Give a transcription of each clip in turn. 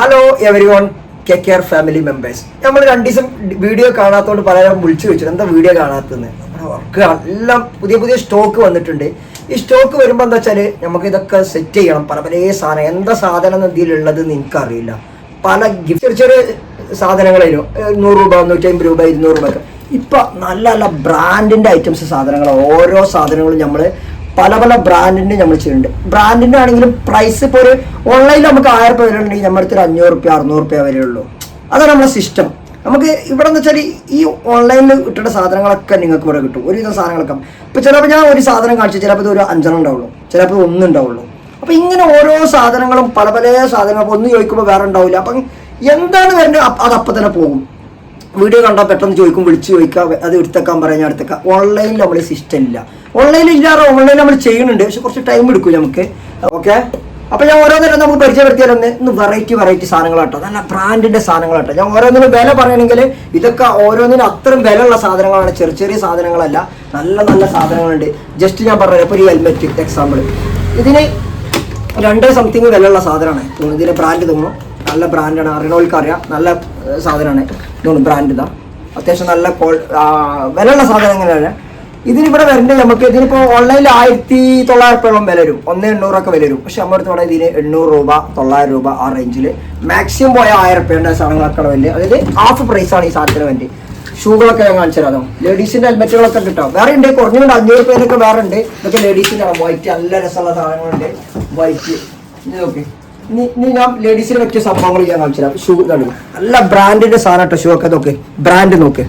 Hello everyone K K R family members നമ്മൾ രണ്ട് ദിവസം വീഡിയോ കാണാത്തതുകൊണ്ട് പലരും വിളിച്ചു വെച്ചു എന്താ വീഡിയോ കാണാത്തതെന്ന്? നമ്മുടെ വർക്ക് എല്ലാം പുതിയ പുതിയ സ്റ്റോക്ക് വന്നിട്ടുണ്ട്. ഈ സ്റ്റോക്ക് വരുമ്പോൾ എന്താ വെച്ചാൽ നമുക്ക് ഇതൊക്കെ സെറ്റ് ചെയ്യണം. പല പല സാധനം എന്താ സാധനം ഇതിലുള്ളത് എനിക്കറിയില്ല. പല ഗിഫ്റ്റ് ചെറിയ ചെറിയ സാധനങ്ങളായിരുന്നു. നൂറ് രൂപ നൂറ്റമ്പത് രൂപ ഇരുന്നൂറ് രൂപ ഒക്കെ. ഇപ്പം നല്ല നല്ല ബ്രാൻഡിന്റെ ഐറ്റംസ് സാധനങ്ങൾ ഓരോ സാധനങ്ങളും നമ്മൾ പല പല ബ്രാൻഡിന്റെ നമ്മൾ ചെയ്യുന്നുണ്ട് ബ്രാൻഡിന്റെ ആണെങ്കിലും പ്രൈസ് ഇപ്പോൾ ഒരു ഓൺലൈനിൽ നമുക്ക് ആയിരം രൂപ വരെയുണ്ടെങ്കിൽ നമ്മുടെ അടുത്ത് ഒരു അഞ്ഞൂറ് റുപ്യ അറുന്നൂറ് റുപ്യ വരെ ഉള്ളൂ. അതാണ് നമ്മുടെ സിസ്റ്റം നമുക്ക് ഇവിടെ എന്ന് വെച്ചാൽ ഈ ഓൺലൈനിൽ കിട്ടുന്ന സാധനങ്ങളൊക്കെ നിങ്ങൾക്ക് ഇവിടെ കിട്ടും. ഒരുവിധം സാധനങ്ങളൊക്കെ. ഇപ്പൊ ചിലപ്പോൾ ഞാൻ ഒരു സാധനം കാണിച്ചു ചിലപ്പോൾ ഇത് ഒരു അഞ്ചെണ്ണം ഉണ്ടാവുള്ളൂ. ചിലപ്പോൾ ഒന്നും ഉണ്ടാവുള്ളൂ. അപ്പോൾ ഇങ്ങനെ ഓരോ സാധനങ്ങളും പല പല സാധനങ്ങൾ അപ്പൊ ഒന്ന് ചോദിക്കുമ്പോൾ വേറെ ഉണ്ടാവില്ല. അപ്പം എന്താണ് വരേണ്ടത്? അത് അപ്പം തന്നെ പോകും. വീഡിയോ കണ്ടാൽ പെട്ടെന്ന് ചോദിക്കും വിളിച്ച് ചോദിക്കുക അത് എടുത്തേക്കാൻ പറയാൻ എടുത്തേക്കാം. ഓൺലൈനിൽ നമ്മൾ സിസ്റ്റം ഇല്ല. ഓൺലൈനിൽ ഇല്ലാതെ ഓൺലൈൻ നമ്മൾ ചെയ്യുന്നുണ്ട് പക്ഷെ കുറച്ച് ടൈം എടുക്കും നമുക്ക്. ഓക്കെ അപ്പൊ ഞാൻ ഓരോന്നിനും നമുക്ക് പരിചയപ്പെടുത്തിയാലൊന്ന് ഇന്ന് വെറൈറ്റി വെറൈറ്റി സാധനങ്ങളാട്ടോ. നല്ല ബ്രാൻഡിന്റെ സാധനങ്ങളാട്ടോ. ഞാൻ ഓരോന്നിനും വില പറയണമെങ്കിൽ ഇതൊക്കെ ഓരോന്നിനും അത്രയും വിലയുള്ള സാധനങ്ങളാണ്. ചെറിയ ചെറിയ സാധനങ്ങളല്ല നല്ല നല്ല സാധനങ്ങളുണ്ട്. ജസ്റ്റ് ഞാൻ പറഞ്ഞു ഇപ്പോൾ ഒരു ഹെൽമെറ്റ് എക്സാമ്പിൾ ഇതിന് രണ്ട് സംതിങ് വിലയുള്ള സാധനമാണ്. ഇതിന്റെ ബ്രാൻഡ് തോന്നുന്നു. നല്ല ബ്രാൻഡാണ് അറിയണവർക്ക് അറിയാം നല്ല സാധനമാണ്. തോന്നുന്നു ബ്രാൻഡ് ഇതാ. അത്യാവശ്യം നല്ല വിലയുള്ള സാധനങ്ങളാണ്. ഇതിനിവിടെ വരേണ്ടത് നമുക്ക് ഇതിനിപ്പോൾ ഓൺലൈനിൽ ആയിരത്തി തൊള്ളായിരം രൂപയോളം വില വരും. ഒന്ന് എണ്ണൂറൊക്കെ വില വരും. പക്ഷെ നമ്മുടെ അടുത്ത് ഇതിന് എണ്ണൂറ് രൂപ തൊള്ളായിരം രൂപ ആ റേഞ്ചിൽ മാക്സിമം പോയ ആയിരം രൂപയുടെ സാധനങ്ങളൊക്കെ വലിയ അതായത് ഹാഫ് പ്രൈസ് ആണ് ഈ സാധനത്തിന് വേണ്ടി. ഷൂകളൊക്കെ ഞാൻ കാണിച്ചു തരാം ലേഡീസിന്റെ ഹെൽമെറ്റുകളൊക്കെ കിട്ടാം. വേറെ ഉണ്ട് കുറഞ്ഞുകൊണ്ട് അഞ്ഞൂറ് രൂപയൊക്കെ വേറെ ഉണ്ട്. ഇതൊക്കെ ലേഡീസിന്റെ വൈറ്റ് നല്ല രസമുള്ള സാധനങ്ങളുണ്ട്. വൈറ്റ് ഇനി ഞാൻ ലേഡീസിന് പറ്റിയ സംഭവങ്ങൾ ഞാൻ കാണിച്ചു തരാം. ഷൂ ഇതാണ്? നല്ല ബ്രാൻഡിന്റെ സാധനം കേട്ടോ ഷൂ ഒക്കെ. നോക്ക്. ബ്രാൻഡ് നോക്ക്.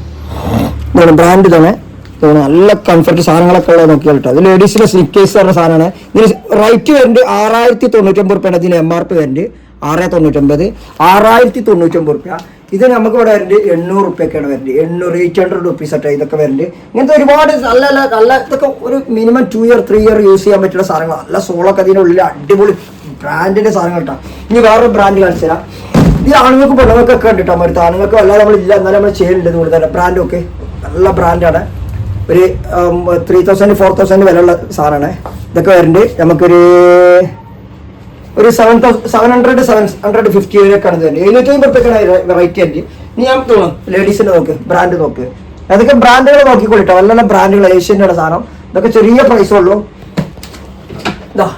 ഇതാണ് ബ്രാൻഡ് തന്നെ ഇതാണ് നല്ല കംഫർട്ട് സാധനങ്ങളൊക്കെ ഉള്ളത് നോക്കിയാൽ കേട്ടോ. അത് ലേഡീസിന്റെ സ്നിക്കേഴ്സ് പറഞ്ഞ സാധനമാണ്. ഇതിന് റേറ്റ് വരുന്നുണ്ട് ആറായിരത്തി തൊണ്ണൂറ്റൊമ്പത് റുപ്യാണ്. ഇതിന് എം ആർ പി വരുന്നുണ്ട് ആറ് തൊണ്ണൂറ്റൊമ്പത് ആറായിരത്തി തൊണ്ണൂറ്റൊമ്പത് റുപ്യ. ഇത് നമുക്ക് ഇവിടെ വരുന്നത് എണ്ണൂറ് റുപ്യൊക്കെയാണ് വരുന്നത്. എണ്ണൂറ് എയ്റ്റ് ഹൺഡ്രഡ് റുപ്പീസ് ഒക്കെ ഇതൊക്കെ വരുന്നുണ്ട് ഇങ്ങനത്തെ ഒരുപാട് നല്ല നല്ല നല്ല ഇതൊക്കെ ഒരു minimum two year three year use ചെയ്യാൻ പറ്റുന്ന സാധനങ്ങൾ നല്ല സോളൊക്കെ അതിനുള്ളിൽ അടിപൊളി ബ്രാൻഡിന്റെ സാധനങ്ങൾ കേട്ടോ. ഇനി വേറൊരു ബ്രാൻഡ് കാണിച്ചു തരാം. ഇത് ആണുങ്ങൾക്ക് പെണ്ണുങ്ങൾക്കൊക്കെ ഉണ്ട് കേട്ടോ മരുത്ത് ആണുങ്ങൾക്ക് അല്ലാതെ ഇല്ല എന്നാലും നമ്മൾ ചെയ്യുന്നുണ്ട് കൂടുതൽ തന്നെ. ബ്രാൻഡൊക്കെ നല്ല ബ്രാൻഡാണ് ഒരു ത്രീ തൗസൻഡ് ഫോർ തൗസൻഡ് വിലയുള്ള സാധനമാണ്. ഇതൊക്കെ വരുന്നുണ്ട്. നമുക്കൊരു ഒരു seven thousand seven hundred seven hundred fifty വരെയൊക്കെയാണ് ഇത് വരുന്നത്. എഴുന്നൂറ്റി അമ്പത് റുപ്യൊക്കെയാണ് വെറൈറ്റി ആയിട്ട്. ഇനി ഞാൻ തോന്നും ലേഡീസിന്റെ നോക്ക് ബ്രാൻഡ് നോക്ക്. അതൊക്കെ ബ്രാൻഡുകൾ നോക്കിക്കൊള്ളിട്ടോ നല്ല നല്ല ബ്രാൻഡുകൾ ഏഷ്യന്റെ സാധനം. ഇതൊക്കെ ചെറിയ പ്രൈസേ ഉള്ളൂ. ഇതാ.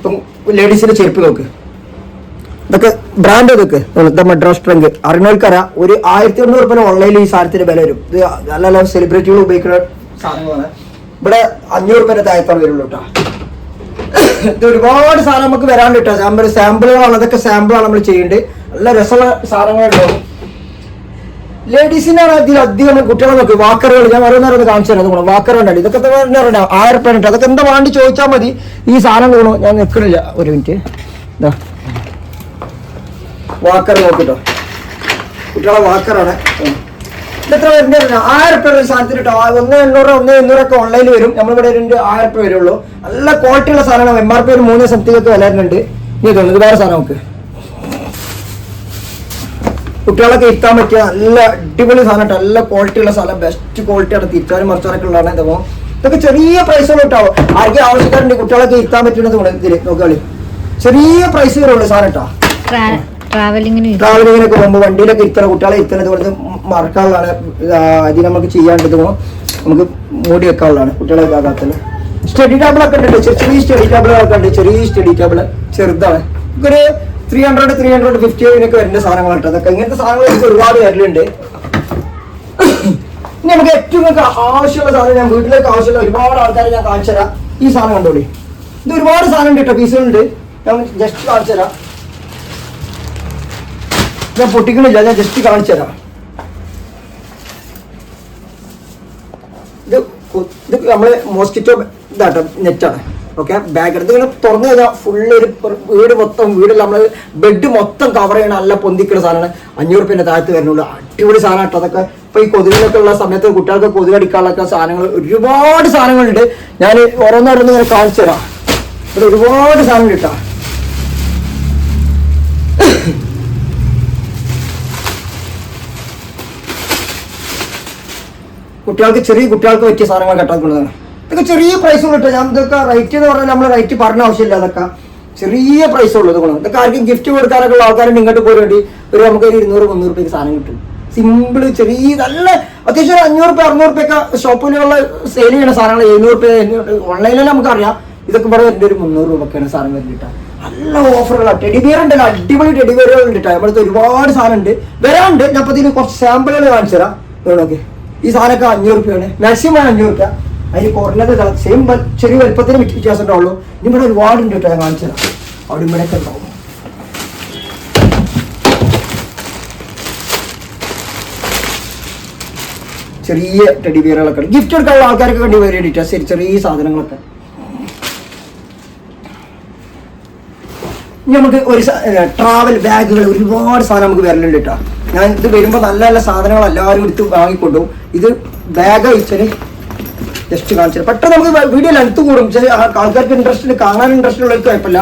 ഇപ്പം ലേഡീസിന്റെ ചെരുപ്പ് നോക്ക്. ഇതൊക്കെ ബ്രാൻഡ് ഇതൊക്കെ. ഇതാ മദ്രാസ് ട്രങ്ക് അറിഞ്ഞവർക്കറിയാം ഒരു ആയിരത്തി എണ്ണൂറ് രൂപ ഓൺലൈനിൽ ഈ സാധനത്തിന് വില വരും. ഇത് നല്ല നല്ല സെലിബ്രിറ്റികൾ ഉപയോഗിക്കുന്ന സാധനങ്ങളാണ്. ഇവിടെ അഞ്ഞൂറ് രൂപ താഴത്താണ് വരുള്ളൂ കേട്ടോ. ഇത് ഒരുപാട് സാധനം നമുക്ക് വരാണ്ട് കേട്ടോ. സാമ്പിൾ സാമ്പിളുകളാണ് അതൊക്കെ സാമ്പിളാണ് നമ്മൾ ചെയ്യേണ്ടത് നല്ല രസമുള്ള സാധനങ്ങളുണ്ടാവും ലേഡീസിനാണ് അധികം കുട്ടികളെ നോക്കി? വാക്കറുകൾ. ഞാൻ ഓരോ നേരം കാണിച്ചു തരാം. അതുകൊണ്ട് വാക്കർ ഉണ്ടല്ലോ ഇതൊക്കെ പറഞ്ഞാൽ ആയിരം റുപ്യ ഉണ്ട്. അതൊക്കെ എന്താ വേണ്ടി ചോദിച്ചാൽ മതി. ഈ സാധനം തോന്നുന്നു ഞാൻ നിൽക്കണില്ല ഒരു മിനിറ്റ്. ഇതാ. വാക്കർ നോക്കിട്ടോ. കുട്ടികളെ വാക്കറാണ്. ഇതെത്ര വരുന്നത് ആയിരം റുപ്യ ഒരു സാധനത്തിന് കേട്ടോ. ഒന്ന് എണ്ണൂറ് ഒന്ന് എണ്ണൂറൊക്കെ ഓൺലൈനിൽ വരും. നമ്മളിവിടെ രണ്ട് ആയിരം റുപ്യ വരുള്ളൂ. നല്ല ക്വാളിറ്റിയുള്ള സാധനമാണ്. എം ആർ പി ഒരു മൂന്ന് സംതിങ് ഒക്കെ വില വരുന്നുണ്ട് ഇനി തോന്നുന്നു ഇത് വേറെ സാധനം നമുക്ക് കുട്ടികളൊക്കെ ഇരുത്താൻ പറ്റിയ നല്ല അടിപൊളി സാധനം നല്ല ക്വാളിറ്റി ഉള്ള സാധനം ബെസ്റ്റ് ക്വാളിറ്റി ആണ്. തിരിച്ചാലും മറിച്ചാലൊക്കെ ഉള്ളതാണ് ഇതൊക്കെ ഇതൊക്കെ ചെറിയ പ്രൈസുകൾ ഇട്ടാവും ആർക്കും ആവശ്യക്കാരുണ്ട് കുട്ടികളൊക്കെ ഇരുത്താൻ പറ്റുന്നത് ഇതിൽ. നോക്കാളി ചെറിയ പ്രൈസ് വരുള്ളൂ സാധനം ഇട്ടാ ട്രാവലിങ്ങിന് ട്രാവലിങ്ങിനൊക്കെ പോകുമ്പോൾ വണ്ടിയിലൊക്കെ ഇത്ര കുട്ടികളെ ഇത്തരം കൊണ്ട് മറക്കാനുള്ളതാണ്. ഇത് നമുക്ക് ചെയ്യാണ്ടത് നമുക്ക് മൂടി വെക്കാനുള്ളതാണ് കുട്ടികളെ ഭാഗത്തിൽ സ്റ്റഡി ടേബിൾ ഒക്കെ ഉണ്ട് ചെറിയ സ്റ്റഡി ടേബിളുകളൊക്കെ ഉണ്ട്. ചെറിയ സ്റ്റഡി ടേബിൾ ചെറുതാണ്. ഒരു three hundred three hundred fifty ഒക്കെ വരുന്ന സാധനങ്ങളാട്ടോ അതൊക്കെ ഇങ്ങനത്തെ സാധനങ്ങൾ എനിക്ക് ഒരുപാട് വരലുണ്ട്. ഇനി നമുക്ക് ഏറ്റവും നമുക്ക് ആവശ്യമുള്ള സാധനം ഞാൻ വീട്ടിലേക്ക് ആവശ്യമുള്ള ഒരുപാട് ആൾക്കാരെ ഞാൻ കാണിച്ചു തരാം. ഈ സാധനം കണ്ടോളി. ഇത് ഒരുപാട് സാധനം ഉണ്ട് കേട്ടോ പീസുകളുണ്ട്. ഞാൻ ജസ്റ്റ് കാണിച്ചു തരാം. ഞാൻ പൊട്ടിക്കണില്ല ഞാൻ ജസ്റ്റ് കാണിച്ചു തരാം. ഇത് ഇത് നമ്മൾ മോസ്കിറ്റോ ഇതാട്ടോ നെറ്റാണ് ഓക്കെ എടുത്ത് ഇങ്ങനെ തുറന്നു കഴിഞ്ഞാൽ ഫുള്ള് ഒരു വീട് മൊത്തം വീട് നമ്മൾ ബെഡ് മൊത്തം കവർ ചെയ്യണ നല്ല പൊന്തിക്കുന്ന സാധനമാണ്. അഞ്ഞൂറ് പിന്നെ താഴത്ത് വരുന്നുള്ളൂ. അടിപൊളി സാധനം കേട്ടോ അതൊക്കെ. ഇപ്പൊ ഈ കൊതുകിനൊക്കെ ഉള്ള സമയത്ത് കുട്ടികൾക്ക് കൊതുക് അടിക്കാനുള്ള സാധനങ്ങൾ ഒരുപാട് സാധനങ്ങളുണ്ട്. ഞാൻ ഓരോന്നോരോന്ന് ഇങ്ങനെ കാണിച്ചു തരാം. ഇവിടെ ഒരുപാട് സാധനം കിട്ടാം കുട്ടികൾക്ക് ചെറിയ കുട്ടികൾക്ക് പറ്റിയ സാധനങ്ങൾ കെട്ടാക്കുന്നതാണ് ഇതൊക്കെ ചെറിയ പ്രൈസ് കിട്ടും ഞാൻ ഇതൊക്കെ റേറ്റ് എന്ന് പറഞ്ഞാൽ നമ്മൾ റൈറ്റ് പറഞ്ഞ ആവശ്യമില്ല അതൊക്കെ ചെറിയ പ്രൈസ് ഉള്ളത് ഗുണം ഇതൊക്കെ ആർക്കും ഗിഫ്റ്റ് കൊടുക്കാനൊക്കെ ഉള്ള ആൾക്കാരും ഇങ്ങോട്ട് പോയി വേണ്ടി ഒരു നമുക്ക് ഒരു ഇരുന്നൂറ് മുന്നൂറ് രൂപയ്ക്ക് സാധനം കിട്ടും. സിമ്പിൾ ചെറിയ നല്ല അത്യാവശ്യം ഒരു അഞ്ഞൂറ് രൂപ അറുന്നൂറ് രൂപയൊക്കെ ഷോപ്പിലുള്ള സെയിൽ ചെയ്യുന്ന സാധനങ്ങൾ എഴുന്നൂറ് രൂപ ഓൺലൈനിൽ നമുക്കറിയാം ഇതൊക്കെ ഇവിടെ വരേണ്ട ഒരു മുന്നൂറ് രൂപയ്ക്കാണ് സാധനം വരുന്നിട്ട് നല്ല ഓഫറുകളാണ് ടെഡി ബിയർ ഉണ്ടല്ലോ അടിപൊളി ടെഡി ബിയറുകൾ ഉണ്ട് കേട്ടോ ഒരുപാട് സാധനം ഉണ്ട്. വരാണ്ട് ഞാൻ അപ്പോൾ ഇതിന് കുറച്ച് സാമ്പിളുകൾ കാണിച്ചു തരാം ഈ സാധനമൊക്കെ അഞ്ഞൂറ് രൂപയാണ് മാക്സിമം അഞ്ഞൂറ് രൂപ അതിന് കുറഞ്ഞത് സെയിം ചെറിയ വലുപ്പത്തിന് വ്യത്യാസം ഉണ്ടാവുള്ളൂ ഇനി ഇവിടെ ഒരുപാട് ഉണ്ട് കേട്ടോ ഞാൻ കാണിച്ചത് അവിടെ ഇവിടെയൊക്കെ ഉണ്ടാവും. ചെറിയ ടെഡി ബിയറുകളൊക്കെ ഗിഫ്റ്റ് എടുക്കാനുള്ള ആൾക്കാർക്ക് വേണ്ടി വേണ്ടിയിട്ടാ ശരി ചെറിയ സാധനങ്ങളൊക്കെ. ഇനി നമുക്ക് ഒരു ട്രാവൽ ബാഗുകൾ ഒരുപാട് സാധനം നമുക്ക് വരലുണ്ട് കേട്ടോ. ഞാൻ ഇത് വരുമ്പോൾ നല്ല നല്ല സാധനങ്ങൾ എല്ലാവരും എടുത്ത് വാങ്ങിക്കൊണ്ടു ഇത് ബാഗ് അയച്ചാൽ ജസ്റ്റ് കാണിച്ചത്. പെട്ടെന്ന് നമുക്ക് വീഡിയോ ലെങ്ത് കൂടും. ആൾക്കാർക്ക് ഇൻട്രസ്റ്റ് കാണാൻ ഇൻട്രസ്റ്റ് ഉള്ളവർക്ക് കുഴപ്പമില്ല.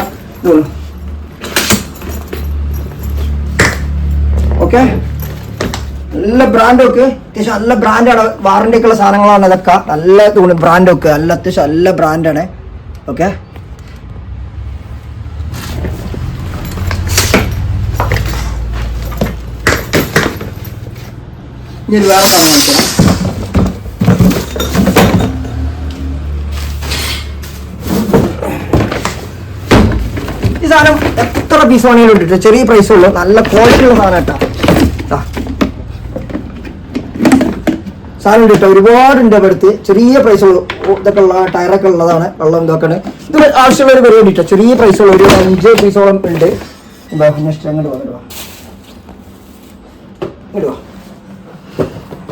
ഓക്കെ നല്ല ബ്രാൻഡൊക്കെ അത്യാവശ്യം നല്ല ബ്രാൻഡാണ് വാറണ്ടി ഒക്കെ ഉള്ള സാധനങ്ങളാണ് ഇതൊക്കെ നല്ല തോന്നി ബ്രാൻഡൊക്കെ നല്ല അത്യാവശ്യം നല്ല ബ്രാൻഡാണ് ഓക്കെ ഇനി വേറെ സാധനം സാധനം എത്ര പീസ് വേണമെങ്കിലും ഇട്ടിട്ട്. ചെറിയ പ്രൈസ് ഉള്ളൂ. നല്ല ക്വാളിറ്റി ഉള്ള സാധനം കേട്ടോ. ദാ. സാധനം ഉണ്ട് കേട്ടോ. ഒരുപാടുണ്ട് അടുത്ത് ചെറിയ പ്രൈസ് ഉള്ളു. ഇതൊക്കെ ഉള്ള ടയറൊക്കെ ഉള്ളതാണ്. വെള്ളം ഇതൊക്കെയാണ്. ഇത് ആവശ്യമുള്ള ഒരു പരിപാടി കേട്ടോ ചെറിയ പ്രൈസ് ഉള്ള ഒരു അഞ്ച് പീസോളം ഉണ്ട്. നെക്സ്റ്റ് അങ്ങോട്ട് വന്നിട്ട് വാ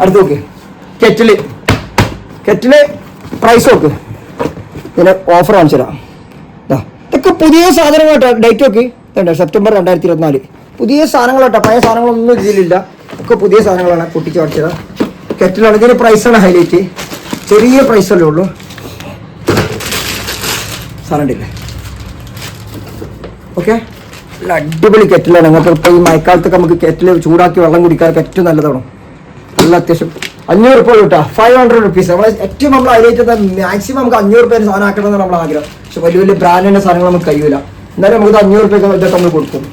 അടുത്ത് നോക്ക്. കെറ്റിൽ കെറ്റിൽ പ്രൈസ് നോക്ക്. ഇതിന് ഓഫർ കാണിച്ചു തരാം ഇതൊക്കെ പുതിയ സാധനങ്ങൾ കേട്ടോ ഡേറ്റ് നോക്കി. ഇതുണ്ട് സെപ്റ്റംബർ രണ്ടായിരത്തി ഇരുപത്തിനാല് പുതിയ സാധനങ്ങളോട്ടോ പഴയ സാധനങ്ങളൊന്നും ഇതിലില്ല. ഒക്കെ പുതിയ സാധനങ്ങളാണ് പൊട്ടിച്ച് കാണിച്ചത്. കെറ്റിലാണ് ഇതിന്റെ പ്രൈസാണ് ഹൈലൈറ്റ് ചെറിയ പ്രൈസ് അല്ലേ ഉള്ളൂ. സാധനം ഉണ്ടല്ലേ? ഓക്കെ നല്ല അടിപൊളി കെറ്റിലാണ് നിങ്ങൾക്ക് ഇപ്പോൾ ഈ മഴക്കാലത്തൊക്കെ നമുക്ക് കെറ്റിൽ ചൂടാക്കി വെള്ളം കുടിക്കാൻ ഏറ്റവും നല്ലതാണ്. നല്ല അത്യാവശ്യം അഞ്ഞൂറ് രൂപ കിട്ടുക ഫൈവ് ഹൺഡ്രഡ് റുപ്പീസ് നമ്മൾ ഏറ്റവും നമ്മൾ അതിലേറ്റത് മാക്സിമം നമുക്ക് അഞ്ഞൂറ് രൂപ സാധനം ആക്കണം എന്നാണ് നമ്മൾ ആഗ്രഹം. പക്ഷെ വലിയ വലിയ ബ്രാൻഡിന്റെ സാധനങ്ങൾ നമുക്ക് കഴിയൂല. എന്നാലും നമുക്ക് അഞ്ഞൂറ് രൂപ ഇതൊക്കെ നമ്മൾ കൊടുക്കും.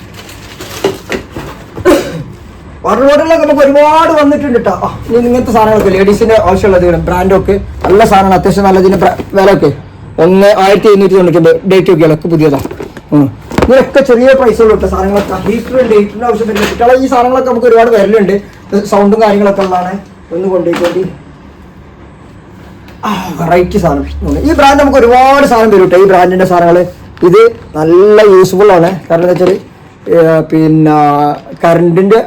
വാട്ടർ ബോട്ടിലൊക്കെ നമുക്ക് ഒരുപാട് വന്നിട്ടുണ്ട് കേട്ടോ ഇനി ഇങ്ങനത്തെ സാധനങ്ങളൊക്കെ ലേഡീസിന്റെ ആവശ്യമുള്ളത് ബ്രാൻഡൊക്കെ നല്ല സാധനമാണ്. അത്യാവശ്യം നല്ല ഇതിന്റെ വില ഒക്കെ ഒന്ന് ആയിരത്തി എഴുന്നൂറ്റി തൊണ്ണൂറ്റി ഡേറ്റ് ഒക്കെ പുതിയതാണ് ഉം. ഇതിനൊക്കെ ചെറിയ പൈസ ഉള്ളൂ കേട്ടോ സാധനങ്ങളൊക്കെ. ഹീറ്റർ ഡേറ്റിന്റെ ഹീറ്ററിന്റെ ആവശ്യം വരുന്നില്ല കുട്ടികളെ ഈ സാധനങ്ങളൊക്കെ നമുക്ക് ഒരുപാട് വരലുണ്ട്. സൗണ്ടും കാര്യങ്ങളൊക്കെ ഉള്ളതാണ്. ഒന്ന് ആ വെറൈറ്റി സാധനം. ഈ ബ്രാൻഡ് നമുക്ക് ഒരുപാട് സാധനം തരും കേട്ടോ ഈ ബ്രാൻഡിന്റെ സാധനങ്ങൾ ഇത് നല്ല യൂസ്ഫുൾ ആണ്. കാരണം എന്താ വെച്ചാൽ പിന്നെ കറണ്ടിന്റെ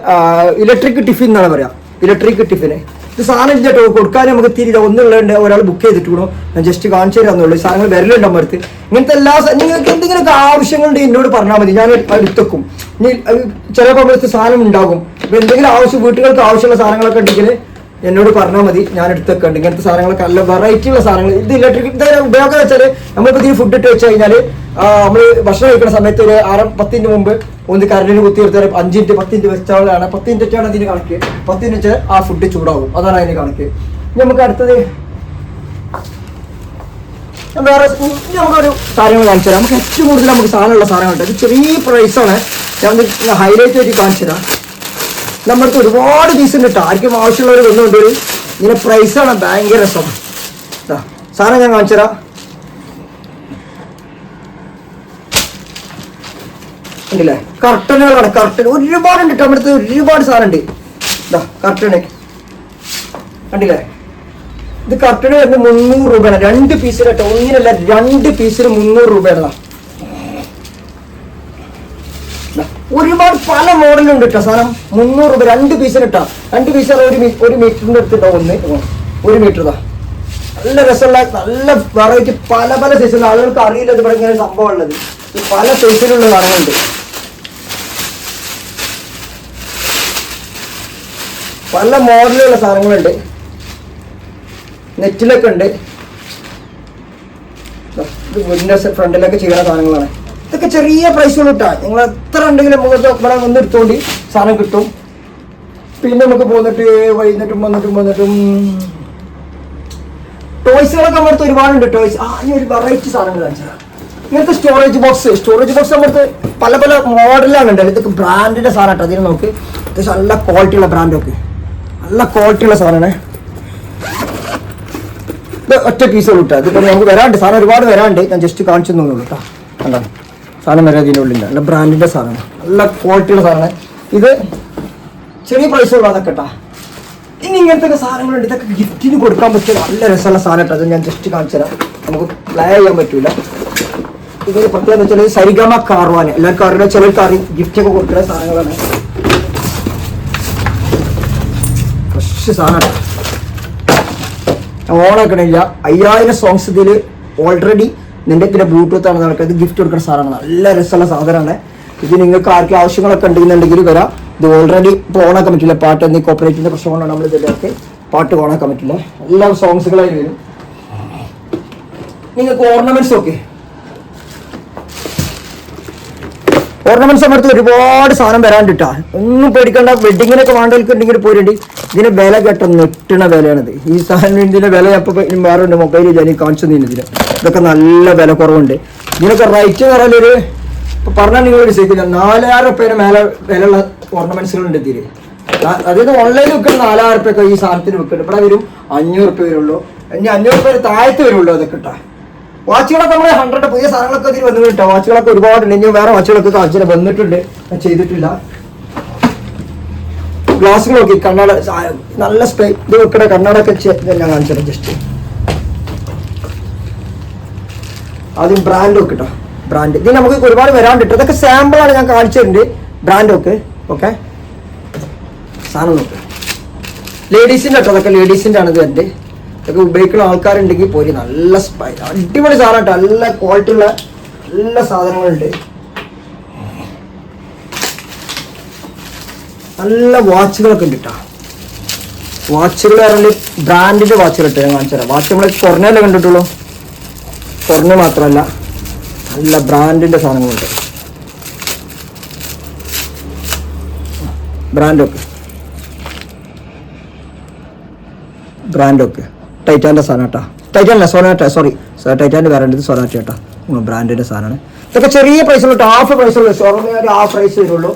ഇലക്ട്രിക് ടിഫിൻ എന്നാണ് പറയാ. ഇലക്ട്രിക് ടിഫിന് ഇത് സാധനം ഇല്ല കേട്ടോ കൊടുക്കാൻ നമുക്ക് തീരില്ല ഒന്നുള്ളതുണ്ട് ഒരാൾ ബുക്ക് ചെയ്തിട്ട് കൂടും ഞാൻ ജസ്റ്റ് കാണിച്ചു തരാന്നുള്ളൂ. സാധനങ്ങൾ വരലുണ്ട് മരത്ത് ഇങ്ങനത്തെ എല്ലാ നിങ്ങൾക്ക് എന്തെങ്കിലുമൊക്കെ ആവശ്യങ്ങളുണ്ട് എന്നോട് പറഞ്ഞാൽ മതി. ഞാൻ എടുത്തേക്കും. ഇനി ചിലപ്പോൾ സാധനം ഉണ്ടാകും. എന്തെങ്കിലും ആവശ്യം വീട്ടുകൾക്ക് ആവശ്യമുള്ള സാധനങ്ങളൊക്കെ ഉണ്ടെങ്കിൽ എന്നോട് പറഞ്ഞാൽ മതി ഞാൻ ഉണ്ട് ഇങ്ങനത്തെ സാധനങ്ങളൊക്കെ നല്ല വെറൈറ്റി ഉള്ള സാധനങ്ങൾ. ഇത് ഇലക്ട്രിക് ഇതിന്റെ ഉപയോഗം എന്ന് വെച്ചാൽ നമ്മളിപ്പോൾ ഇതിന് ഫുഡ് ഇട്ട് വെച്ച് കഴിഞ്ഞാൽ നമ്മൾ ഭക്ഷണം കഴിക്കുന്ന സമയത്ത് ഒരു അര പത്തിന്റെ മുമ്പ് ഒന്ന് കരണ്ടിന് കുത്തി എടുത്താൽ അഞ്ച് മിനിറ്റ് പത്ത് മിനിറ്റ് വെച്ചാലാണ് പത്ത് മിനിറ്റാണ് അതിന് കണക്ക്. പത്ത് മിനിറ്റ് ആ ഫുഡ് ചൂടാവും. അതാണ് അതിന് കണക്ക്. നമുക്ക് അടുത്തത് വേറെ നമുക്കൊരു സാധനങ്ങൾ കാണിച്ചു തരാം നമുക്ക് ഏറ്റവും കൂടുതൽ നമുക്ക് സാധനമുള്ള സാധനങ്ങളുണ്ട്. ചെറിയ പ്രൈസാണ് ഞാൻ ഹൈലൈറ്റ് ആയിട്ട് കാണിച്ചു തരാം അടുത്ത് ഒരുപാട് പീസ് ഉണ്ട് കേട്ടോ ആർക്കും ആവശ്യമുള്ളവർ വന്നുകൊണ്ട് ഇങ്ങനെ പ്രൈസാണ് ഭയങ്കര രസം. സാറേ ഞാൻ കാണിച്ചു തരാം ഉണ്ടല്ലേ കർട്ടനുകളാണ് കർട്ടൻ ഒരുപാടുണ്ട് കേട്ടോ നമ്മുടെ ഒരുപാട് സാധനമുണ്ട് ഇതാ കർട്ടന് കണ്ടില്ലേ? ഇത് കർട്ടന് വരുന്നത് മുന്നൂറ് രൂപയാണ്. രണ്ട് പീസിലെ കേട്ടോ ഒന്നിനല്ല രണ്ട് പീസിന് മുന്നൂറ് രൂപയാണ് ദാ. ദാ, ഒരുപാട് പല മോഡലുണ്ട് കേട്ടോ സാധനം മുന്നൂറ് രൂപ രണ്ട് പീസിന് ഇട്ടാ രണ്ട് പീസ് ഒരു ഒരു മീറ്ററിന്റെ അടുത്തുണ്ടോ ഒന്ന്. ഒരു മീറ്റർ ഇതാ നല്ല രസമുള്ള നല്ല വെറൈറ്റി പല പല സൈസിലുള്ള ആളുകൾക്ക് അറിയില്ല ഇത് ഇങ്ങനെ സംഭവം ഉള്ളത്. പല സൈസിലുള്ള നടന്നുണ്ട് പല മോഡലുള്ള സാധനങ്ങളുണ്ട്. നെറ്റിലൊക്കെ ഉണ്ട്. ഫ്രണ്ടിലൊക്കെ ചെയ്യുന്ന സാധനങ്ങളാണ്. ഇതൊക്കെ ചെറിയ പ്രൈസ് കിട്ടാം നിങ്ങൾ എത്ര ഉണ്ടെങ്കിലും മുഖത്ത് ഇവിടെ വന്ന് സാധനം കിട്ടും. പിന്നെ നമുക്ക് പോന്നിട്ട് വൈകുന്നേരം വന്നിട്ടും വന്നിട്ടും ടോയ്സുകളൊക്കെ നമ്മുടെ ഒരുപാടുണ്ട് ടോയ്സ് ആ ഈ ഒരു വെറൈറ്റി സാധനങ്ങൾ കാണിച്ചതാണ് ഇങ്ങനത്തെ സ്റ്റോറേജ് ബോക്സ് സ്റ്റോറേജ് ബോക്സ് നമ്മുടെ പല പല മോഡലാണ് ഉണ്ട് ഇതൊക്കെ ബ്രാൻഡിന്റെ സാധനം അതിന് നമുക്ക് അത്യാവശ്യം നല്ല ക്വാളിറ്റി ഉള്ള ബ്രാൻഡൊക്കെ നല്ല ക്വാളിറ്റി ഉള്ള സാധനമാണ്. ഇത് ഒറ്റ പീസ് കിട്ടുക ഇതിപ്പോൾ നമുക്ക് വരാണ്ട് സാധനം ഒരുപാട് വരാണ്ട് ഞാൻ ജസ്റ്റ് കാണിച്ചു തന്നുള്ളൂ കേട്ടോ കണ്ടോ? സാധനം വരെ അതിന്റെ ഉള്ളിൽ നല്ല ബ്രാൻഡിന്റെ സാധനം. നല്ല ക്വാളിറ്റിയുള്ള സാധനം. സാധനമാണ് ഇത് ചെറിയ പ്രൈസ് ഉള്ള അതൊക്കെ കേട്ടോ. ഇനി ഇങ്ങനത്തെ സാധനങ്ങളുണ്ട്. ഇതൊക്കെ ഗിഫ്റ്റിന് കൊടുക്കാൻ പറ്റിയ നല്ല രസമുള്ള സാധനം കേട്ടോ. അത് ഞാൻ ജസ്റ്റ് കാണിച്ചു തരാം. നമുക്ക് പ്ലേ ചെയ്യാൻ പറ്റൂല. ഇതൊരു പ്രത്യേകത വെച്ചാൽ സരിഗമ കാർവാൻ എല്ലാവർക്കും അറിയാം അറിയും ഗിഫ്റ്റ് ഒക്കെ കൊടുക്കുന്ന സാധനങ്ങളാണ്. ഫ്രഷ് സാധനം. ഓണാക്കണില്ല അയ്യായിരം സോങ്സ് ഇതിൽ ഓൾറെഡി നിന്റെ പിന്നെ ബ്ലൂടൂത്ത് ആണ് നടക്കുന്നത് ഗിഫ്റ്റ് കൊടുക്കുന്ന സാധനമാണ്. നല്ല രസമുള്ള സാധനമാണ്. ഇത് നിങ്ങൾക്ക് ആർക്കും ആവശ്യങ്ങളൊക്കെ ഉണ്ടെന്നുണ്ടെങ്കിൽ വരാം. ഇത് ഓൾറെഡി ഇപ്പോൾ ഓണാക്കാൻ പറ്റില്ല. പാട്ട് എന്നീ കോപ്പറേറ്റിന്റെ പ്രശ്നം കൊണ്ടാണ് നമ്മൾ ഇതിലേക്ക് പാട്ട് ഓണാക്കാൻ പറ്റില്ല. എല്ലാ സോങ്സുകളായി വരും. നിങ്ങൾക്ക് ഓർണമെന്റ്സ് ഒക്കെ ഓർണമെന്റ്സ് നമ്മുടെ ഒരുപാട് സാധനം വരാണ്ടിട്ടാ. ഒന്നും പേടിക്കണ്ട വെഡിങ്ങിനൊക്കെ വേണ്ടവർക്ക് ഉണ്ടെങ്കിൽ പോരുണ്ട് ഇതിന് വില കേട്ടോ നെട്ടണ വിലയാണിത്. ഈ സാധനം ഇതിന്റെ വില വേറെ ഉണ്ട് മൊബൈലിൽ ഞാൻ കാണിച്ചു ഇതിന്. ഇതൊക്കെ നല്ല വില കുറവുണ്ട്. ഇതിനൊക്കെ റൈറ്റ് എന്ന് ഒരു പറഞ്ഞാൽ നിങ്ങൾ വിശ്വസിക്കില്ല നാലായിരം റുപ്യയുടെ മേലെ വിലയുള്ള ഓർണമെന്റ്സുകൾ ഉണ്ട് ഇതിൽ അതായത് ഓൺലൈനിൽ വെക്കുന്ന നാലായിരം റുപ്യൊക്കെ ഈ സാധനത്തിന് വിൽക്കുന്നുണ്ട്. ഇവിടെ വരും അഞ്ഞൂറ് റുപ്യ വരുള്ളൂ. ഇനി അഞ്ഞൂറ് റുപ്യ താഴത്ത് വരുള്ളൂ അതൊക്കെ ഇട്ടാ. വാച്ചുകളൊക്കെ നമ്മുടെ ഹൺഡ്രഡ് പുതിയ സാധനങ്ങളൊക്കെ ഇതിൽ വന്നു കേട്ടോ വാച്ചുകളൊക്കെ ഒരുപാടുണ്ട് ഇനി വേറെ വാച്ചുകളൊക്കെ കാണിച്ചു വന്നിട്ടുണ്ട്. ഞാൻ ചെയ്തിട്ടില്ല. ഗ്ലാസ്സുകൾ നോക്കി. കണ്ണാട നല്ല സ്പേ ഇത് വെക്കണ കണ്ണാടൊക്കെ ഞാൻ കാണിച്ചത് ജസ്റ്റ് ആദ്യം ബ്രാൻഡ് നോക്കിട്ടോ കേട്ടോ ബ്രാൻഡ് ഇത് നമുക്ക് ഒരുപാട് വരാണ്ട് കേട്ടോ ഇതൊക്കെ സാമ്പിളാണ് ഞാൻ കാണിച്ചിട്ടുണ്ട് ബ്രാൻഡ് നോക്ക് ഓക്കെ സാധനം നോക്ക്. ലേഡീസിന്റെ കേട്ടോ അതൊക്കെ ലേഡീസിന്റെ ആണ് ഇത് എന്റെ ഇതൊക്കെ ഉപയോഗിക്കുന്ന ആൾക്കാരുണ്ടെങ്കിൽ പോയി നല്ല അടിപൊളി സാധനം നല്ല ക്വാളിറ്റി ഉള്ള നല്ല സാധനങ്ങളുണ്ട്. നല്ല വാച്ചുകളൊക്കെ ഉണ്ട് കേട്ടോ വാച്ചുകൾ പറഞ്ഞാൽ ബ്രാൻഡിന്റെ വാച്ചുകൾ ഇട്ട് ഞാൻ കാണിച്ചു തരാം. വാച്ച് നമ്മൾ കുറഞ്ഞല്ലേ കണ്ടിട്ടുള്ളൂ? കുറഞ്ഞ മാത്രമല്ല. നല്ല ബ്രാൻഡിന്റെ സാധനങ്ങളുണ്ട്. ബ്രാൻഡൊക്കെ ബ്രാൻഡൊക്കെ ടൈറ്റാന്റെ സാധനം കേട്ടോ ടൈറ്റാൻ അല്ല സോനാറ്റ സോറി ടൈറ്റാന്റെ വേറെ ഇത് കേട്ടോ ബ്രാൻഡിന്റെ സാധനമാണ്. ഇതൊക്കെ ചെറിയ പ്രൈസുള്ളൂ കേട്ടോ ഹാഫ് പ്രൈസുള്ളൂ ഷോറൂമിൽ ഒരു ഹാഫ് പ്രൈസ് വരുള്ളൂ.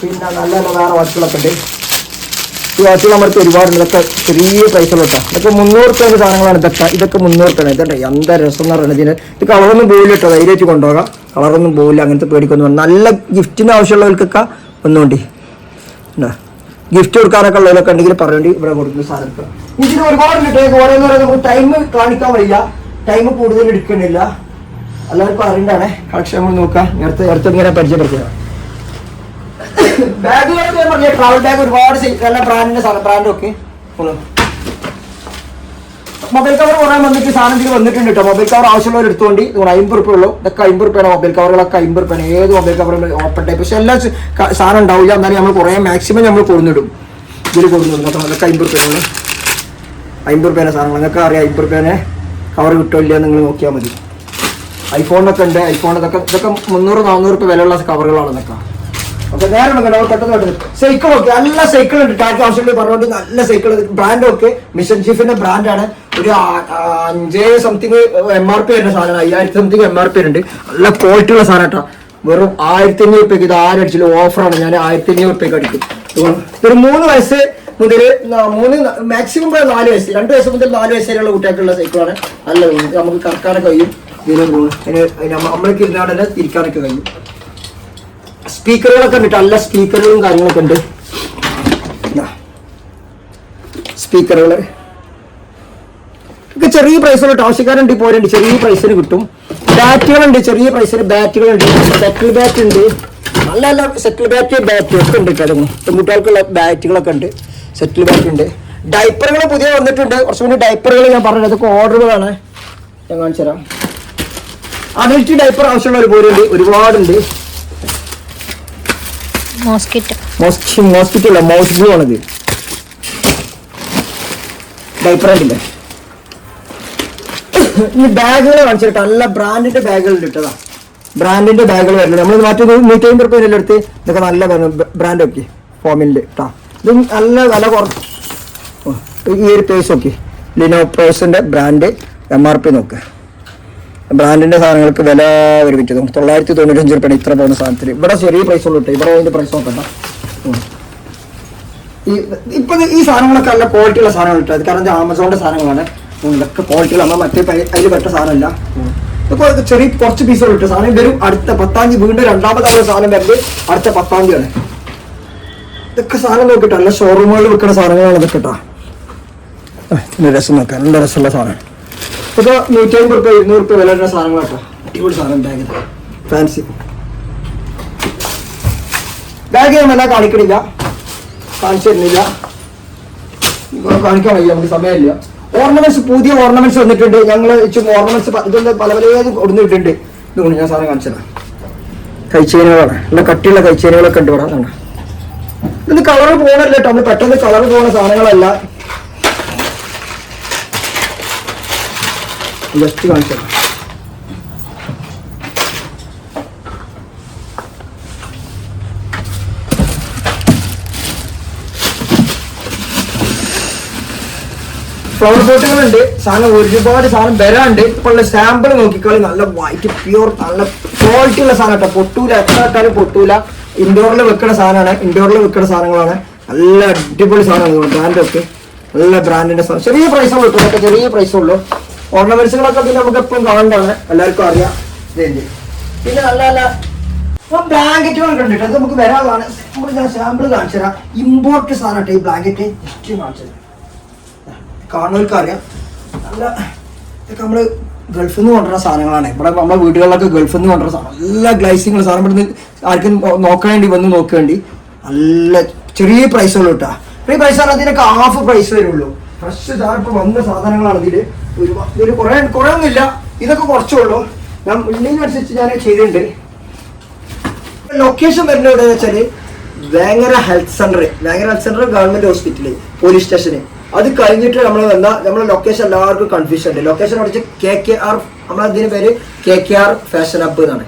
പിന്നെ നല്ല നല്ല വേറെ വാച്ചുകളൊക്കെ ഉണ്ട്. ഈ വാച്ചുകൾ നമ്മൾക്ക് ഒരുപാടുണ്ട് ഇതൊക്കെ ചെറിയ പ്രൈസുള്ളൂ കേട്ടോ ഇതൊക്കെ മുന്നൂറ് രൂപയുടെ സാധനങ്ങളാണ് ഇതൊക്കെ. ഇതൊക്കെ മുന്നൂറ് റുപ്യാണ് ഇതുണ്ട്. എന്താ രസം എന്ന് പറയുന്നത് ഇതിന് ഇത് കളറൊന്നും പോയില്ല കേട്ടോ ധൈര്യമായിട്ട് കൊണ്ടുപോകാം. കളറൊന്നും പോയില്ല അങ്ങനത്തെ പേടിക്കൊന്നും. നല്ല ഗിഫ്റ്റിന് ആവശ്യമുള്ളവർക്കൊക്കെ ഒന്നുകൊണ്ട് എന്നാ ഗിഫ്റ്റ് കൊടുക്കാനൊക്കെ ഉള്ളതിലൊക്കെ ഉണ്ടെങ്കിൽ പറയേണ്ടി ഇവിടെ കൊടുക്കുന്ന സാധനം ഇതിന് ഒരുപാട് കിട്ടും ഓരോന്ന് പറയുന്നത് ടൈം കാണിക്കാൻ വയ്യ. ടൈം കൂടുതൽ എടുക്കണില്ല എല്ലാവർക്കും അറിയണ്ടാണ്? കളക്ഷൻ നമ്മൾ നോക്കാം. നേരത്തെ നേരത്തെ ഇങ്ങനെ പരിചയപ്പെടുത്തുക പറഞ്ഞ ട്രാവൽ ബാഗ് ഒരുപാട് നല്ല ബ്രാൻഡിന്റെ സാധനം ബ്രാൻഡൊക്കെ മൊബൈൽ കവർ കുറെ വന്നിട്ട് സാധനം ഇതിൽ വന്നിട്ടുണ്ട് കേട്ടോ മൊബൈൽ കവർ ആവശ്യമുള്ളവർ എടുത്തുകൊണ്ട് നിങ്ങൾ അമ്പത് റുപ്യ ഉള്ളൂ. ഇതൊക്കെ അമ്പത് റുപ്യാണ് മൊബൈൽ കവറുകളൊക്കെ അമ്പത് റുപ്യാണ് ഏത് മൊബൈൽ കവർ ഓപ്പൺ ടൈപ്പ് പക്ഷേ എല്ലാ സാധനം ഉണ്ടാവില്ല. എന്നാലും നമ്മൾ കുറേ മാക്സിമം നമ്മൾ കൊടുന്നിടും. ഇതിൽ കൊടുന്നിടും. കേട്ടോ അതൊക്കെ അമ്പത് റുപ്യാണ് അമ്പത് റുപ്യേനെ സാധനങ്ങൾ. നിങ്ങൾക്ക് അറിയാം അമ്പത് റുപ്യേനെ കവർ കിട്ടില്ല നിങ്ങൾ നോക്കിയാൽ മതി. ഐഫോണിനൊക്കെ ഉണ്ട്. ഐഫോൺ ഇതൊക്കെ ഇതൊക്കെ മുന്നൂറ് നാനൂറ് റുപ്യ വിലയുള്ള കവറുകളാണ് ഇതൊക്കെ. അപ്പോൾ നേരെ കണ്ടോ പെട്ടെന്ന് പെട്ടെന്ന് സൈക്കിൾ ഒക്കെ നല്ല സൈക്കിൾ ഉണ്ട് ടാറ്റ ആവശ്യമുണ്ട് പറഞ്ഞുകൊണ്ട് നല്ല സൈക്കിൾ ബ്രാൻഡ് ഒക്കെ. മിഷൻ ചീഫിന്റെ ബ്രാൻഡാണ്. ഒരു അഞ്ച് സംതിങ് എം ആർ പി വരുന്ന സാധനം അയ്യായിരത്തി സംതിങ് എം ആർ പി ഉണ്ട് നല്ല ക്വാളിറ്റി ഉള്ള സാധനം കേട്ടോ വെറും ആയിരത്തി അഞ്ഞൂറ് റുപ്യക്ക് ഇത് ആരടിച്ചില്ല ഓഫറാണ് ഞാൻ ആയിരത്തി അഞ്ഞൂറ് റുപ്യക്ക് അടിക്കും ഒരു മൂന്ന് വയസ്സ് മുതൽ മൂന്ന് മാക്സിമം നാല് വയസ്സ് രണ്ട് വയസ്സ് മുതൽ നാല് വയസ്സ് വരെയുള്ള കുട്ടികൾക്കുള്ള സൈക്കിളാണ് നല്ലത് നമുക്ക് കറക്കാനൊക്കെ കഴിയും. ഇതിന് നമ്മൾക്ക് ഇരുന്നാട് തന്നെ തിരിക്കാനൊക്കെ കഴിയും. സ്പീക്കറുകളൊക്കെ ഉണ്ട് നല്ല സ്പീക്കറുകളും കാര്യങ്ങളൊക്കെ ഉണ്ട്. സ്പീക്കറുകൾ ഒക്കെ ചെറിയ പ്രൈസിലോട്ട് ആവശ്യക്കാരുണ്ട് പോരുണ്ട്. ചെറിയ പ്രൈസിന് കിട്ടും. ബാറ്റുകളുണ്ട് ചെറിയ പ്രൈസിന് ബാറ്റുകളുണ്ട്. സെറ്റിൽ ബാറ്റ് ഉണ്ട്. നല്ല നല്ല സെറ്റിൽ ബാറ്റ് ബാറ്റ് ഒക്കെ ഉണ്ട് കേട്ടോ പെൺകുട്ടികൾക്കുള്ള ബാറ്റുകളൊക്കെ ഉണ്ട്. സെറ്റിൽ ബാറ്റ് ഉണ്ട്. ഡൈപ്പറുകൾ പുതിയ വന്നിട്ടുണ്ട്. കുറച്ച് മുന്നേ ഡൈപ്പറുകൾ ഞാൻ പറഞ്ഞത് അതൊക്കെ ഓർഡറുകളാണ് ഞാൻ കാണിച്ചു തരാം. അഡൽറ്റ് ഡൈപ്പർ ആവശ്യമുള്ള ഒരു പോലുണ്ട് ഒരുപാടുണ്ട്. മോസ്കിറ്റ് മോസ്കി മോസ്കിറ്റോ അല്ല മൗസ് ബ്ലൂ ആണിത്. ഡൈപ്പർ ഉണ്ടല്ലേ ഈ ബാഗുകൾ കാണിച്ചിട്ട് നല്ല ബ്രാൻഡിന്റെ ബാഗുകൾ ഇട്ടതാ. ബ്രാൻഡിന്റെ ബാഗുകൾ വരുന്നത്. നമ്മൾ മറ്റൊരു നൂറ്റി അമ്പത് റുപ്യ എടുത്ത്? ഇതൊക്കെ നല്ല ബ്രാൻഡ് ഒക്കെ ഫോമിന്റെ ഇട്ടാ. ഇത് നല്ല വില കുറച്ച് ഈ ഒരു പേസ് നോക്കി. ലിനോ പേഴ്സിന്റെ ബ്രാൻഡ് എം ആർ പി നോക്ക്. ബ്രാൻഡിന്റെ സാധനങ്ങൾക്ക് വില ഒരു വിറ്റതും തൊള്ളായിരത്തി തൊണ്ണൂറ്റഞ്ച് റുപ്യാണ് ഇത്ര പോകുന്ന സാധനത്തിന്. ഇവിടെ ചെറിയ പ്രൈസ് ഉള്ളൂ ഇവിടെ അതിന്റെ പ്രൈസ് നോക്കണ്ട. ഈ ഇപ്പൊ ഈ സാധനങ്ങളൊക്കെ നല്ല ക്വാളിറ്റി ഉള്ള സാധനങ്ങൾ ഇട്ടത്. കാരണം ആമസോണിന്റെ സാധനങ്ങളാണ്. ഇതൊക്കെ ക്വാളിറ്റി നമ്മൾ മറ്റേ അതിൽ പെട്ട സാധനമല്ല. ഇതൊക്കെ ചെറിയ കുറച്ച് പീസുകൾ ഇട്ട സാധനം. വരും അടുത്ത പത്താം തീയതി വീണ്ടും രണ്ടാമതായ സാധനം വരുന്നത് അടുത്ത പത്താം തീയതിയാണ്. ഇതൊക്കെ സാധനം നോക്കിട്ടോ. നല്ല ഷോറൂമുകളിൽ വെക്കുന്ന സാധനങ്ങളാണ് ഇതൊക്കെ കേട്ടോ. രസം നോക്കാം. നല്ല രസമുള്ള സാധനം. ഇപ്പൊ നൂറ്റി അമ്പത് റുപ്യ ഇരുന്നൂറ് റുപ്യ വില വരുന്ന സാധനങ്ങൾ കേട്ടോ. അടിപൊളി സാധനം ബാഗ് ഫാൻസി ബാഗ് ഞാൻ വല്ല കാണിക്കണില്ല. കാണിച്ചു തരുന്നില്ല. കാണിക്കാൻ വയ്യ നമുക്ക് സമയമില്ല. ഓർണമെന്റ്സ് പുതിയ ഓർണമെന്റ്സ് വന്നിട്ടുണ്ട്. ഞങ്ങൾ ഓർണമെന്റ്സ് ഇതൊന്ന് പല പല കൊടുത്തിട്ടുണ്ട് ഇതുകൊണ്ട് ഞാൻ സാധനം കാണിച്ചതാണ് കൈച്ചേനുകളാണ് നല്ല കട്ടിയുള്ള കൈച്ചേനുകളൊക്കെ ഉണ്ട് ഇവിടെ. കണ്ടോ. ഇത് പോകണല്ലോ കേട്ടോ. നമ്മൾ പെട്ടെന്ന് കളർ പോകുന്ന സാധനങ്ങളല്ല. ജസ്റ്റ് കാണിച്ചത് ഫ്ലവർ പോട്ടുകളുണ്ട് സാധനം ഒരുപാട് സാധനം വരാണ്ട് ഇപ്പോൾ സാമ്പിൾ നോക്കിക്കളി. നല്ല വൈറ്റ് പ്യൂർ നല്ല ക്വാളിറ്റി ഉള്ള സാധനം കേട്ടോ. പൊട്ടൂല. എത്ര ഇട്ടാലും പൊട്ടൂല. ഇൻഡോറിൽ വെക്കുന്ന സാധനമാണ്. ഇൻഡോറിൽ വെക്കുന്ന സാധനങ്ങളാണ്. നല്ല അടിപൊളി സാധനമാണ് ബ്രാൻഡൊക്കെ നല്ല ബ്രാൻഡിന്റെ സാധനം. ചെറിയ പ്രൈസ് ഉള്ളൂ ചെറിയ പ്രൈസ് ഉള്ളൂ. ഓർണമെന്റ്സുകളൊക്കെ പിന്നെ നമുക്ക് എപ്പോഴും കാണേണ്ടതാണ്. എല്ലാവർക്കും അറിയാം. പിന്നെ നല്ല നല്ല ബ്ലാങ്കറ്റുകളൊക്കെ ഉണ്ട് അത് നമുക്ക് ഞാൻ സാമ്പിൾ കാണിച്ചു തരാം ഇമ്പോർട്ട് സാധനം ഈ ബ്ലാങ്കറ്റ് കാണിച്ചു തരാം കാണുന്നവർക്ക് അറിയാം നല്ല ഇതൊക്കെ നമ്മൾ ഗൾഫിൽ നിന്ന് കൊണ്ടുവരുന്ന സാധനങ്ങളാണ്. ഇവിടെ നമ്മുടെ വീടുകളിലൊക്കെ ഗൾഫിൽ നിന്ന് കൊണ്ടുവരുന്ന സാധനം. നല്ല ഗ്ലൈസിങ് സാധനം ഇവിടുന്ന് ആർക്കും നോക്കേണ്ടി വന്ന് നോക്കേണ്ടി നല്ല ചെറിയ പ്രൈസ് ഉള്ളു കേട്ടോ ചെറിയ പ്രൈസ് ആണ് അതിനൊക്കെ ഹാഫ് പ്രൈസ് വരുള്ളൂ. ഫ്രഷ് ഇപ്പൊ വന്ന സാധനങ്ങളാണ് ഇതിൽ. ഒരു ഇതിൽ കുറെ ഒന്നും ഒന്നുമില്ല ഇതൊക്കെ കുറച്ചേ ഉള്ളൂ. ഞാൻ ഉള്ളിനനുസരിച്ച് ഞാൻ ചെയ്തിട്ടുണ്ട്. ലൊക്കേഷൻ വരുന്നത് എവിടെയാണെന്ന് വെച്ചാൽ Vengara health centre Vengara health centre government hospital police സ്റ്റേഷന്. അത് കഴിഞ്ഞിട്ട് നമ്മൾ എന്താ നമ്മളെ ലൊക്കേഷൻ എല്ലാവർക്കും കൺഫ്യൂഷൻ ഉണ്ട്. ലൊക്കേഷൻ അടിച്ച് കെ കെ ആർ നമ്മളെ ഇതിന് പേര്? K K R fashion up എന്നാണ്.